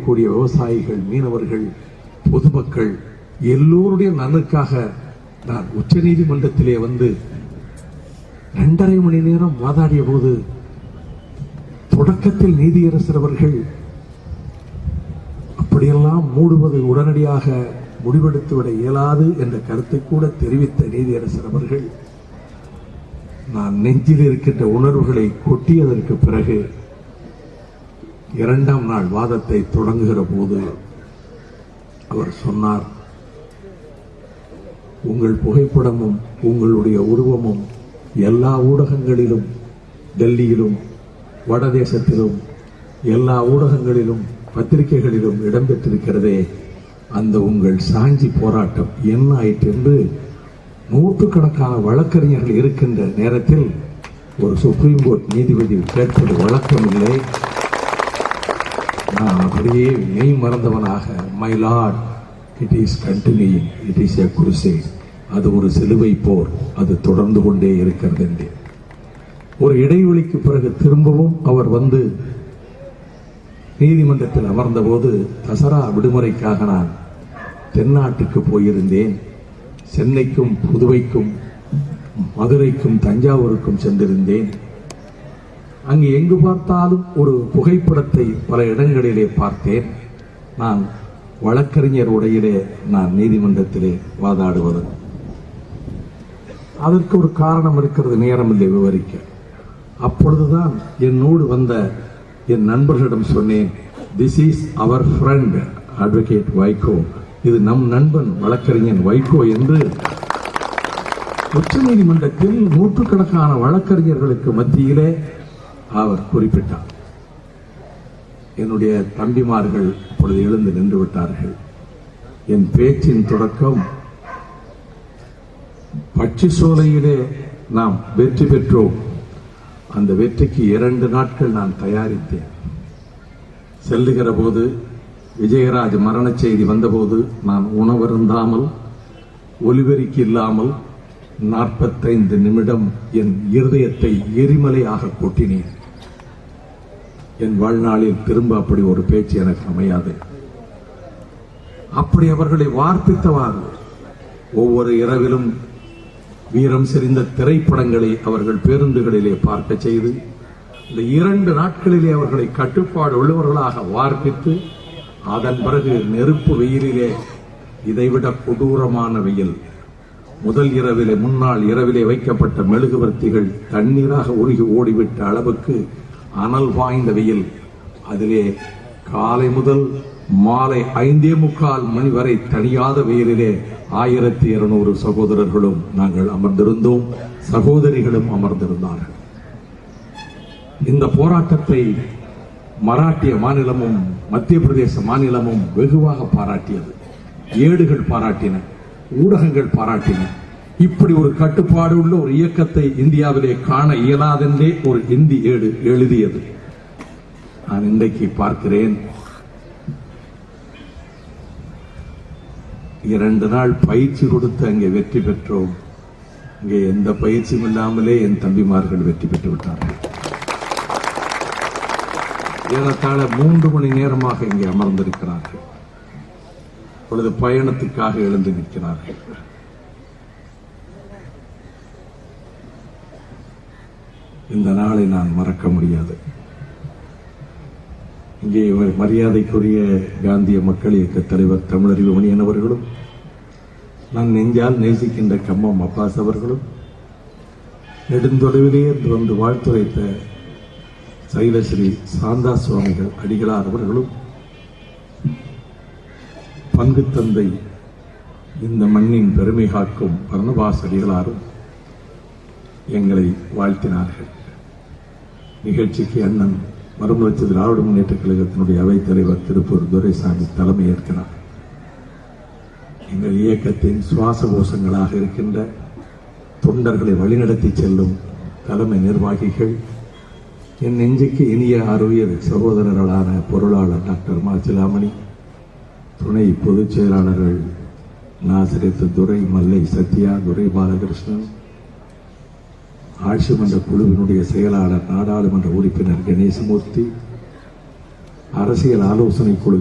இருக்கக்கூடிய விவசாயிகள் மீனவர்கள் பொதுமக்கள் எல்லோருடைய நலனுக்காக நான் உச்ச நீதிமன்றத்திலே வந்து இரண்டரை மணி நேரம் வாதாடிய போது தொடக்கத்தில் நீதியரசர் அவர்கள் அப்படியெல்லாம் மூடுவது உடனடியாக முடிவெடுத்துவிட இயலாது என்ற கருத்தை கூட தெரிவித்த நீதியரசர் அவர்கள் நான் நெஞ்சில் இருக்கின்ற உணர்வுகளை கொட்டியதற்கு பிறகு இரண்டாம் நாள் வாதத்தை தொடங்குகிற போது அவர் சொன்னார் உங்கள் புகைப்படமும் உங்களுடைய உருவமும் எல்லா ஊடகங்களிலும் டெல்லியிலும் வடதேசத்திலும் எல்லா ஊடகங்களிலும் பத்திரிகைகளிலும் இடம்பெற்றிருக்கிறதே அந்த உங்கள் சாஞ்சி போராட்டம் என்ன ஆயிற்று என்று நூற்றுக்கணக்கான வழக்கறிஞர்கள் இருக்கின்ற நேரத்தில் ஒரு சுப்ரீம் கோர்ட் நீதிபதி கேட்பது வழக்கமில்லை நான் அப்படியே மெய் மறந்தவனாக my lord it is continue it is a குருசே அது ஒரு சிலுவை போர். அது தொடர்ந்து கொண்டே இருக்கிறது என்று ஒரு இடைவெளிக்கு பிறகு திரும்பவும் அவர் வந்து நீதிமன்றத்தில் அமர்ந்தபோது தசரா விடுமுறைக்காக நான் தென்னாட்டுக்கு போயிருந்தேன். சென்னைக்கும் புதுவைக்கும் மதுரைக்கும் தஞ்சாவூருக்கும் சென்றிருந்தேன். அங்கு எங்கு பார்த்தாலும் ஒரு புகைப்படத்தை பல இடங்களிலே பார்த்தேன். நான் வழக்கறிஞர் உடையிலே நான் நீதிமன்றத்திலே வாதாடுவது. அதற்கு ஒரு காரணம் இருக்கிறது நேரமில்லை விவரிக்க. அப்பொழுதுதான் என்னோடு வந்த என் நண்பர்களிடம் சொன்னேன் this is our friend advocate Vaiko இது நம் நண்பன் வழக்கறிஞன் வைகோ என்று உச்ச நீதிமன்றத்தில் நூற்றுக்கணக்கான வழக்கறிஞர்களுக்கு மத்தியிலே அவர் குறிப்பிட்டார். என்னுடைய தம்பிமார்கள் இப்பொழுது எழுந்து நின்று விட்டார்கள். என் பேச்சின் தொடக்கம் பட்சி சோலையிலே நாம் வெற்றி பெற்றோம். அந்த வெற்றிக்கு இரண்டு நாட்கள் நான் தயாரித்தேன். செல்லுகிற போது விஜயராஜ் மரணச் செய்தி வந்தபோது நான் உணவருந்தாமல் ஒலிபெருக்கி இல்லாமல் நாற்பத்தைந்து நிமிடம் என் இருதயத்தை எரிமலையாக கொட்டினேன். என் வாழ்நாளில் திரும்ப அப்படி ஒரு பேச்சு எனக்கு அமையாது. அப்படி அவர்களை வார்ப்பித்தவாறு ஒவ்வொரு இரவிலும் வீரம் செறிந்த திரைப்படங்களை அவர்கள் பேருந்துகளிலே பார்க்க செய்து இந்த இரண்டு நாட்களிலே அவர்களை கட்டுப்பாடு உள்ளவர்களாக வார்ப்பித்து அதன் பிறகு நெருப்பு வெயிலிலே இதைவிட கொடூரமான வெயில் முதல் இரவிலே முன்னாள் இரவிலே வைக்கப்பட்ட மெழுகுவர்த்திகள் தண்ணீராக உருகி ஓடிவிட்ட அளவுக்கு அனல் வாய்ந்த வெயில். அதிலே காலை முதல் மாலை ஐந்தே முக்கால் மணி வரை தனியாத வெயிலிலே ஆயிரத்தி இருநூறு சகோதரர்களும் நாங்கள் அமர்ந்திருந்தோம். சகோதரிகளும் அமர்ந்திருந்தார்கள். இந்த போராட்டத்தை மராட்டிய மாநிலமும் மத்திய பிரதேச மாநிலமும் வெகுவாக பாராட்டியது. ஏடுகள் பாராட்டின ஊடகங்கள் பாராட்டின. இப்படி ஒரு கட்டுப்பாடு உள்ள ஒரு இயக்கத்தை இந்தியாவிலே காண இயலாதென்றே ஒரு இந்தி ஏடு எழுதியது. நான் இன்றைக்கு பார்க்கிறேன். இரண்டு நாள் பயிற்சி கொடுத்து அங்கே வெற்றி பெற்றோம். இங்கே எந்த பயிற்சியும் இல்லாமலே என் தம்பிமார்கள் வெற்றி பெற்று விட்டார்கள். ஏறத்தாழ மூன்று மணி நேரமாக இங்கே அமர்ந்திருக்கிறார்கள். பொழுது பயணத்துக்காக எழுந்து நிற்கிறார்கள். இந்த நாளை நான் மறக்க முடியாது. இங்கே மரியாதைக்குரிய காந்திய மக்கள் இயக்க தலைவர் தமிழறிவு மணியன் அவர்களும் நான் நெஞ்சால் நேசிக்கின்ற கம்மம் அப்பாஸ் அவர்களும் நெடுந்தொலைவிலே இருந்து வந்து வாழ்த்துரைத்த சைலஸ்ரீ சாந்தா சுவாமிகள் அடிகளார் அவர்களும் பங்கு தந்தை இந்த மண்ணின் பெருமை காக்கும் பர்ணபாஸ் அடிகளாரும் எங்களை வாழ்த்தினார்கள். நிகழ்ச்சிக்கு அண்ணன் மறுமலர்ச்சி திராவிட முன்னேற்ற கழகத்தினுடைய அவைத் தலைவர் திருப்பூர் துரைசாமி தலைமையேற்கிறார் எங்கள் இயக்கத்தின் சுவாச கோஷங்களாக இருக்கின்ற தொண்டர்களை வழிநடத்தி செல்லும் தலைமை நிர்வாகிகள் என் நெஞ்சுக்கு இனிய அருவியர் சகோதரர்களான பொருளாளர் டாக்டர் மாச்சிலாமணி துணை பொதுச் செயலாளர்கள் நாசிரியத்து துரை மல்லை சத்யா துரை பாலகிருஷ்ணன் ஆட்சி மன்ற குழுவினுடைய செயலாளர் நாடாளுமன்ற உறுப்பினர் கணேசமூர்த்தி அரசியல் ஆலோசனை குழு